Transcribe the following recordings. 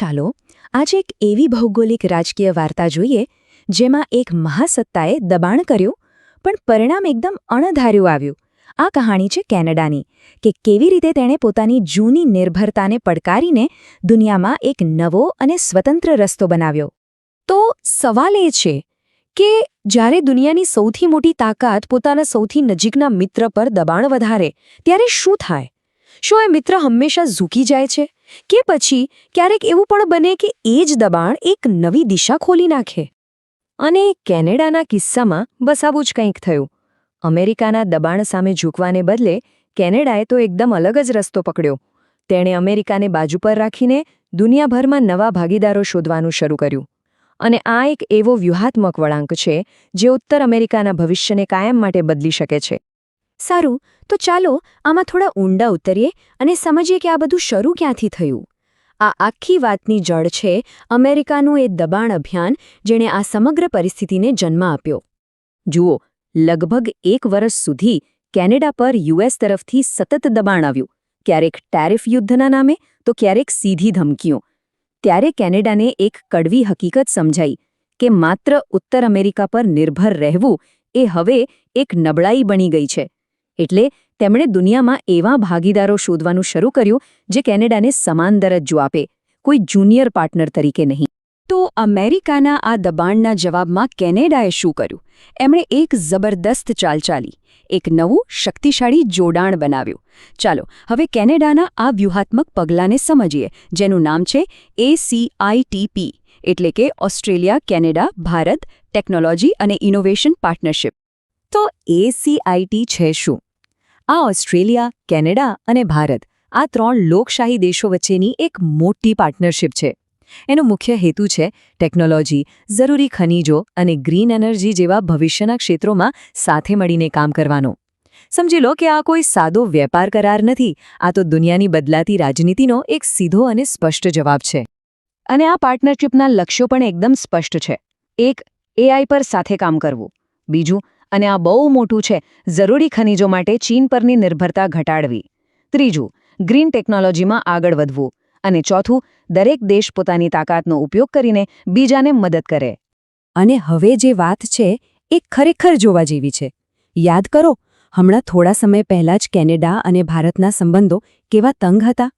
ચાલો, આજે એક એવી ભૌગોલિક રાજકીય વાર્તા જોઈએ, જેમાં એક મહાસત્તાએ દબાણ કર્યું, પણ પરિણામ એકદમ અણધાર્યું આવ્યું. આ કહાણી છે કેનેડાની, કે કેવી રીતે તેણે પોતાની જૂની નિર્ભરતાને પડકારીને દુનિયામાં એક નવો અને સ્વતંત્ર રસ્તો બનાવ્યો. તો સવાલ એ છે કે જ્યારે દુનિયાની સૌથી મોટી તાકાત પોતાના સૌથી નજીકના મિત્ર પર દબાણ વધારે, ત્યારે શું થાય? શું એ મિત્ર હંમેશા ઝૂકી જાય છે? કે પછી ક્યારેક એવું પણ બને કે એ જ દબાણ એક નવી દિશા ખોલી નાખે. અને કેનેડાના કિસ્સામાં બસ આવું જ કંઈક થયું. અમેરિકાના દબાણ સામે ઝૂકવાને બદલે કેનેડાએ તો એકદમ અલગ જ રસ્તો પકડ્યો. તેણે અમેરિકાને બાજુ પર રાખીને દુનિયાભરમાં નવા ભાગીદારો શોધવાનું શરૂ કર્યું. અને આ એક એવો વ્યૂહાત્મક વળાંક છે, જે ઉત્તર અમેરિકાના ભવિષ્યને કાયમ માટે બદલી શકે છે. સારું, તો ચાલો આમાં થોડા ઊંડા ઉતરીએ અને સમજીએ કે આ બધું શરૂ ક્યાંથી થયું. આ આખી વાતની જડ છે અમેરિકાનું એ દબાણ અભિયાન જેણે આ સમગ્ર પરિસ્થિતિને જન્મ આપ્યો. જુઓ, લગભગ એક વર્ષ સુધી કેનેડા પર યુએસ તરફથી સતત દબાણ આવ્યું. ક્યારેક ટેરિફ યુદ્ધના નામે, તો ક્યારેક સીધી ધમકીઓ. ત્યારે કેનેડાને એક કડવી હકીકત સમજાઈ કે માત્ર ઉત્તર અમેરિકા પર નિર્ભર રહેવું એ હવે એક નબળાઈ બની ગઈ છે. એટલે તેમણે દુનિયામાં એવા ભાગીદારો શોધવાનું શરૂ કર્યું જે કેનેડાને સમાન દરજ્જો આપે, કોઈ જુનિયર પાર્ટનર તરીકે નહીં. તો અમેરિકાના આ દબાણના જવાબમાં કેનેડાએ શું કર્યું? એમણે એક જબરદસ્ત ચાલ ચાલી, એક નવું શક્તિશાળી જોડાણ બનાવ્યું. ચાલો, હવે કેનેડાના આ વ્યૂહાત્મક પગલાંને સમજીએ, જેનું નામ છે એસીઆઈટીપી એટલે કે ઓસ્ટ્રેલિયા, કેનેડા, ભારત, ટેકનોલોજી અને ઇનોવેશન પાર્ટનરશિપ. તો એસીઆઈટી છે શું? આ ઓસ્ટ્રેલિયા, કેનેડા અને ભારત, આ ત્રણ લોકશાહી દેશો વચ્ચેની એક મોટી પાર્ટનરશિપ છે. એનો મુખ્ય હેતુ છે ટેકનોલોજી જરૂરી ખનિજો અને ગ્રીન એનર્જી જેવા ભવિષ્યના ક્ષેત્રોમાં સાથે મળીને કામ કરવાનો. સમજી લો કે આ કોઈ સાદો વેપાર કરાર નથી, આ તો દુનિયાની બદલાતી રાજનીતિનો એક સીધો અને સ્પષ્ટ જવાબ છે. અને આ પાર્ટનરશિપના લક્ષ્યો પણ એકદમ સ્પષ્ટ છે. એક એઆઈ પર સાથે કામ કરવું. બીજું અને આ બહુ મોટું છે, જરૂરી ખનિજો માટે ચીન પરની નિર્ભરતા ઘટાડવી. ત્રીજું, ગ્રીન ટેકનોલોજીમાં આગળ વધવું. અને ચોથું, દરેક દેશ પોતાની તાકાતનો ઉપયોગ કરીને બીજાને મદદ કરે. અને હવે જે વાત છે, એ ખરેખર જોવા જેવી છે. યાદ કરો, હમણાં થોડા સમય પહેલાં જ કેનેડા અને ભારતના સંબંધો કેવા તંગ હતા.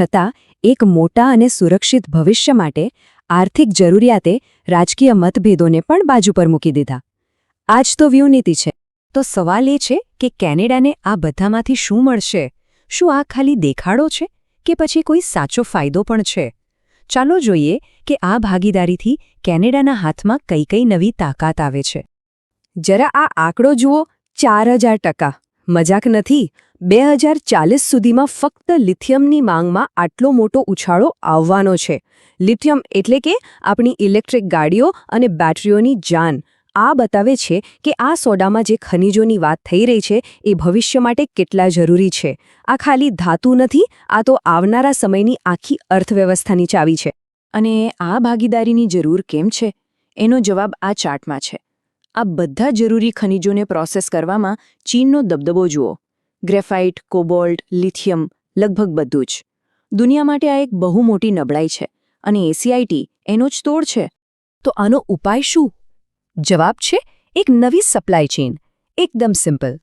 છતાં, એક મોટા અને સુરક્ષિત ભવિષ્ય માટે આર્થિક જરૂરિયાતે રાજકીય મતભેદોને પણ બાજુ પર મૂકી દીધા. આ જ તો વ્યૂનીતિ છે. તો સવાલ એ છે કે કેનેડાને આ બધામાંથી શું મળશે? શું આ ખાલી દેખાડો છે? કે પછી કોઈ સાચો ફાયદો પણ છે? ચાલો જોઈએ કે આ ભાગીદારીથી કેનેડાના હાથમાં કઈ કઈ નવી તાકાત આવે છે. જરા આ આંકડો જુઓ, ચાર હજાર ટકા. મજાક નથી. બે હજાર ચાલીસ સુધીમાં ફક્ત લિથિયમની માંગમાં આટલો મોટો ઉછાળો આવવાનો છે. લિથિયમ એટલે કે આપણી ઇલેક્ટ્રિક ગાડીઓ અને બેટરીઓની જાન. આ બતાવે છે કે આ સોડામાં જે ખનિજોની વાત થઈ રહી છે, એ ભવિષ્ય માટે કેટલા જરૂરી છે. આ ખાલી ધાતુ નથી, આ તો આવનારા સમયની આખી અર્થવ્યવસ્થાની ચાવી છે. અને આ ભાગીદારીની જરૂર કેમ છે? એનો જવાબ આ ચાર્ટમાં છે. આ બધા જરૂરી ખનિજોને પ્રોસેસ કરવામાં ચીનનો દબદબો જુઓ. ગ્રેફાઇટ, કોબોલ્ટ, લિથિયમ, લગભગ બધું જ. દુનિયા માટે આ એક બહુ મોટી નબળાઈ છે અને એસીઆઈટી એનો જ તોડ છે. તો આનો ઉપાય શું? જવાબ છે, એક નવી સપ્લાય ચેઇન. એકદમ સિમ્પલ.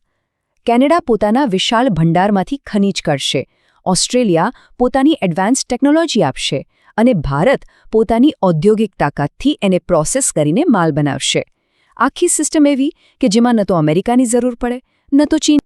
કેનેડા પોતાના વિશાળ ભંડારમાંથી ખનીજ કરશે. ઓસ્ટ્રેલિયા પોતાની એડવાન્સ ટેકનોલોજી આપશે અને ભારત પોતાની ઔદ્યોગિક તાકાતથી એને પ્રોસેસ કરીને માલ બનાવશે. આખી સિસ્ટમ એવી કે જેમાં ન તો અમેરિકાની જરૂર પડે, ન તો ચીન.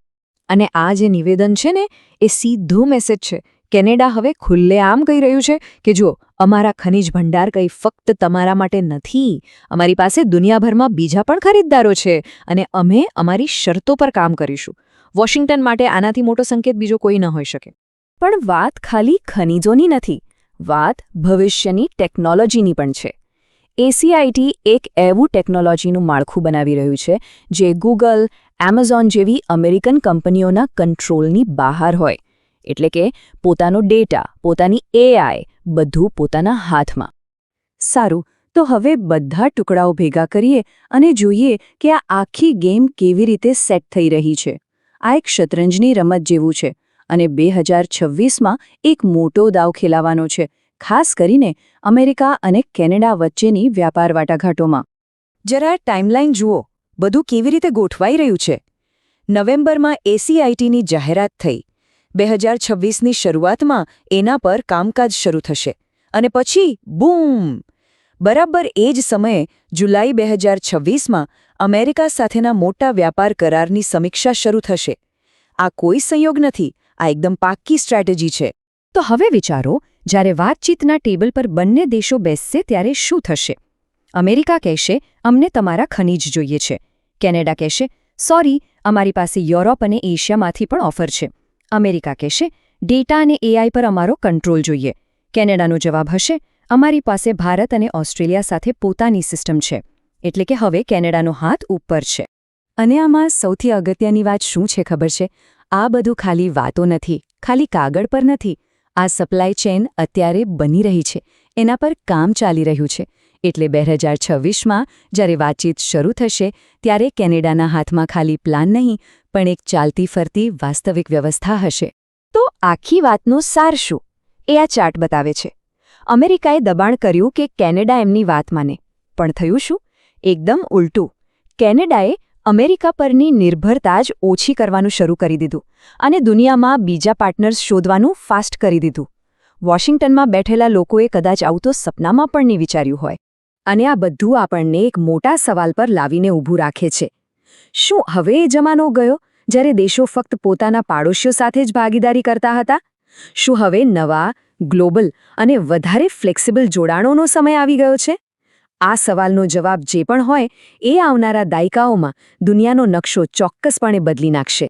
અને આ જે નિવેદન છે ને, એ સીધું મેસેજ છે કેનેડા હવે ખુલ્લેઆમ કહી રહ્યું છે કે જો અમારા ખનિજ ભંડાર કંઈ ફક્ત તમારા માટે નથી. અમારી પાસે દુનિયાભરમાં બીજા પણ ખરીદદારો છે અને અમે અમારી શરતો પર કામ કરીશું. વોશિંગ્ટન માટે આનાથી મોટો સંકેત બીજો કોઈ ન હોઈ શકે. પણ વાત ખાલી ખનિજોની નથી, વાત ભવિષ્યની ટેકનોલોજીની પણ છે. એસીઆઈટી એક એવું ટેકનોલોજીનું માળખું બનાવી રહ્યું છે જે ગૂગલ એમેઝોન જેવી અમેરિકન કંપનીઓના કંટ્રોલની બહાર હોય. એટલે કે પોતાનો ડેટા પોતાની એઆઈ બધું પોતાના હાથમાં. સારું, તો હવે બધા ટુકડાઓ ભેગા કરીએ અને જોઈએ કે આ આખી ગેમ કેવી રીતે સેટ થઈ રહી છે. આ એક શતરંજની રમત જેવું છે અને બે હજાર છવ્વીસમાં એક મોટો દાવ ખેલાવાનો છે, ખાસ કરીને અમેરિકા અને કેનેડા વચ્ચેની વ્યાપાર વાટાઘાટોમાં. જરા ટાઈમલાઈન જુઓ, બધું કેવી રીતે ગોઠવાઈ રહ્યું છે? નવેમ્બરમાં એસીઆઈટીની જાહેરાત થઈ. બે હજાર છવ્વીસની શરૂઆતમાં એના પર કામકાજ શરૂ થશે. અને પછી બૂમ! બરાબર એ જ સમયે જુલાઈ બે હજાર છવ્વીસમાં અમેરિકા સાથેના મોટા વ્યાપાર કરારની સમીક્ષા શરૂ થશે. આ કોઈ સંયોગ નથી, આ એકદમ પાક્કી સ્ટ્રેટેજી છે. તો હવે વિચારો, જ્યારે વાતચીતના ટેબલ પર બંને દેશો બેસશે ત્યારે શું થશે? અમેરિકા કહેશે, અમને તમારા ખનીજ જોઈએ છે. કેનેડા કહેશે, સોરી, અમારી પાસે યુરોપ અને એશિયામાંથી પણ ઓફર છે. અમેરિકા કહેશે, ડેટા અને એઆઈ પર અમારો કંટ્રોલ જોઈએ. કેનેડાનો જવાબ હશે, અમારી પાસે ભારત અને ઓસ્ટ્રેલિયા સાથે પોતાની સિસ્ટમ છે. એટલે કે હવે કેનેડાનો હાથ ઉપર છે. અને આમાં સૌથી અગત્યની વાત શું છે ખબર છે? આ બધું ખાલી વાતો નથી, ખાલી કાગળ પર નથી. આ સપ્લાય ચેન અત્યારે બની રહી છે. એના પર કામ ચાલી રહ્યું છે. એટલે બે હજાર છવ્વીસમાં જ્યારે વાતચીત શરૂ થશે, ત્યારે કેનેડાના હાથમાં ખાલી પ્લાન નહીં, પણ એક ચાલતી ફરતી વાસ્તવિક વ્યવસ્થા હશે. તો આખી વાતનો સાર શું? એ આ ચાર્ટ બતાવે છે. અમેરિકાએ દબાણ કર્યું કે કેનેડા એમની વાત માને. પણ થયું શું? એકદમ ઉલટું. કેનેડાએ અમેરિકા પરની નિર્ભરતા જ ઓછી કરવાનું શરૂ કરી દીધું અને દુનિયામાં બીજા પાર્ટનર્સ શોધવાનું ફાસ્ટ કરી દીધું. વોશિંગ્ટનમાં બેઠેલા લોકોએ કદાચ આવું તો સપનામાં પણ નહીં વિચાર્યું હોય. અને આ બધું આપણને એક મોટા સવાલ પર લાવીને ઊભું રાખે છે. શું હવે એ જમાનો ગયો, જ્યારે દેશો ફક્ત પોતાના પાડોશીઓ સાથે જ ભાગીદારી કરતા હતા? શું હવે નવા, ગ્લોબલ અને વધારે ફ્લેક્સિબલ જોડાણોનો સમય આવી ગયો છે? આ સવાલનો જવાબ જે પણ હોય, એ આવનારા દાયકાઓમાં દુનિયાનો નકશો ચોક્કસપણે બદલી નાખશે.